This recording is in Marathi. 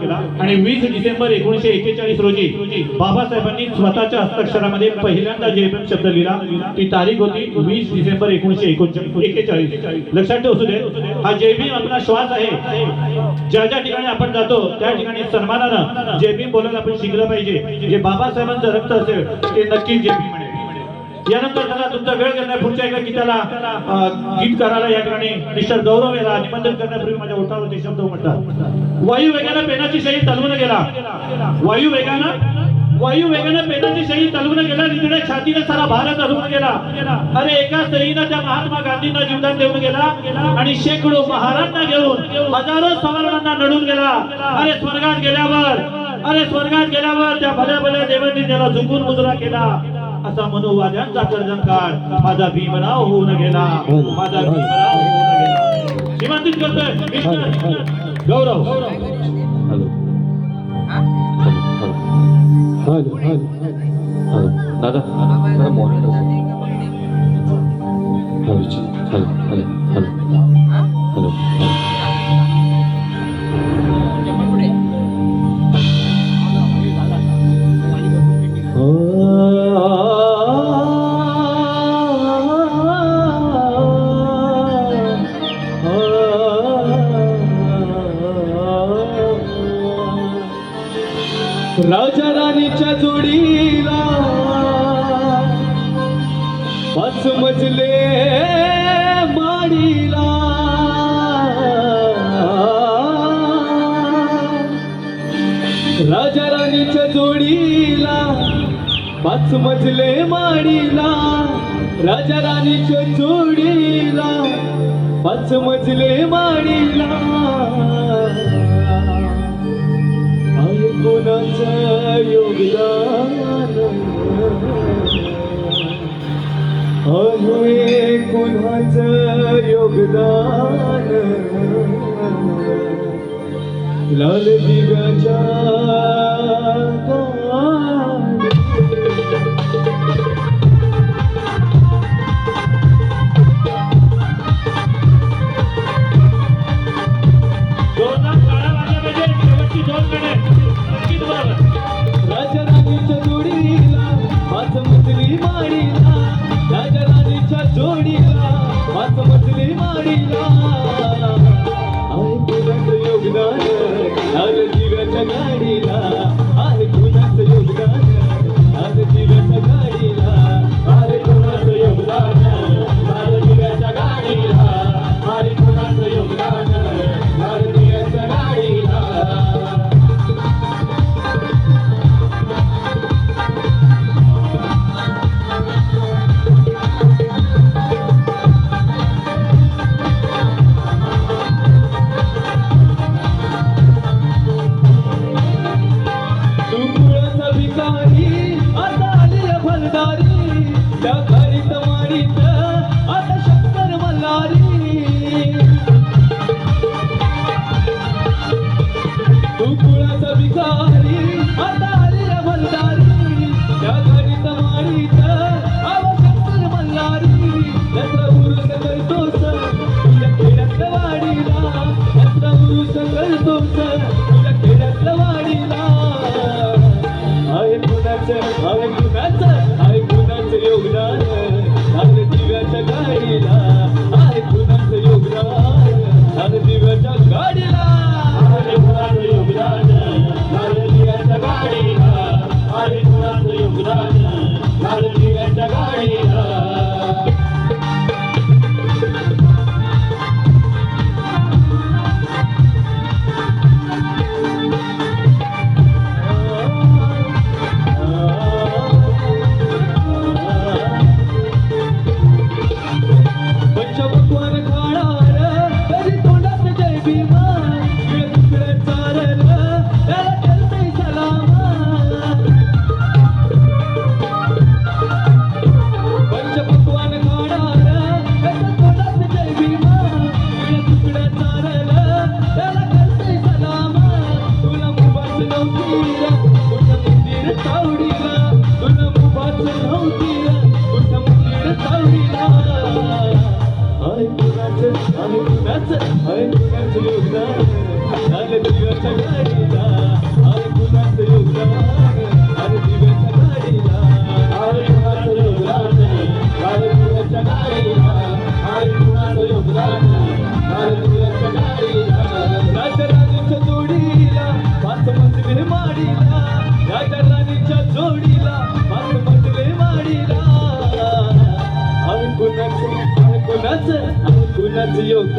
आणि वीस डिसेंबर एकोणीशे एकेचाळीस रोजी बाबासाहेबांनी स्वतःच्या हस्ताक्षरामध्ये पहिल्यांदा जयभीम शब्द लिहिला ती तारीख होती वीस डिसेंबर एकोणीशे एकेचाळीस लक्षात ठेवू दे हा जयभीम आपला श्वास आहे. ज्या ज्या ठिकाणी आपण जातो त्या ठिकाणी सन्मानानं जयभीम बोलायला आपण शिकलं पाहिजे. जे बाबासाहेबांचं रक्त असेल ते नक्कीच जयभीम यानंतर त्याला तुमचा वेळ करणार पुढच्या एका गीताला गीत करायला या ठिकाणी मिस्टर गौरव याला निमंत्रण करण्यापूर्वी माझ्या ओठावरती शब्द म्हणतात. वायू वेगानं पेनाची शैली चालवून गेला. वायू वेगानं वायू वेगानं पेनाची शैली चालवून गेला. तिकडे छातीने सारा भारत हलवून गेला. अरे एका सहीनं त्या महात्मा गांधींना जीवदान देऊन गेला आणि शेकडो महाराजांना घेऊन हजारो सवर्णांना नडून गेला. अरे स्वर्गात गेल्यावर अरे स्वर्गात गेल्यावर त्या भल्या भल्या देवांनी त्याला झुकून मुजरा केला. असा मनोवाद्यांचा कर्जनकार माझा भीमराव होऊन गेला. माझा भीमराव होऊन गेला. श्रीमंतीत करतोय mister Gaurav. Hello. Hello. Hello. दादा. दादा राजा राणीच्या जोडीला. पाच मजले माडीला. राजा राणीच्या जोडीला पाच मजले माडीला. राजा राणीच्या जोडीला पाच मजले माडीला. कोणाचं योगदान आहे कोणाचं योगदान लाल दिव्याच्या माडीला राजा राणीच्या जोडीला पाच मजली माडीला Thank you. 三次 Grüner Tee und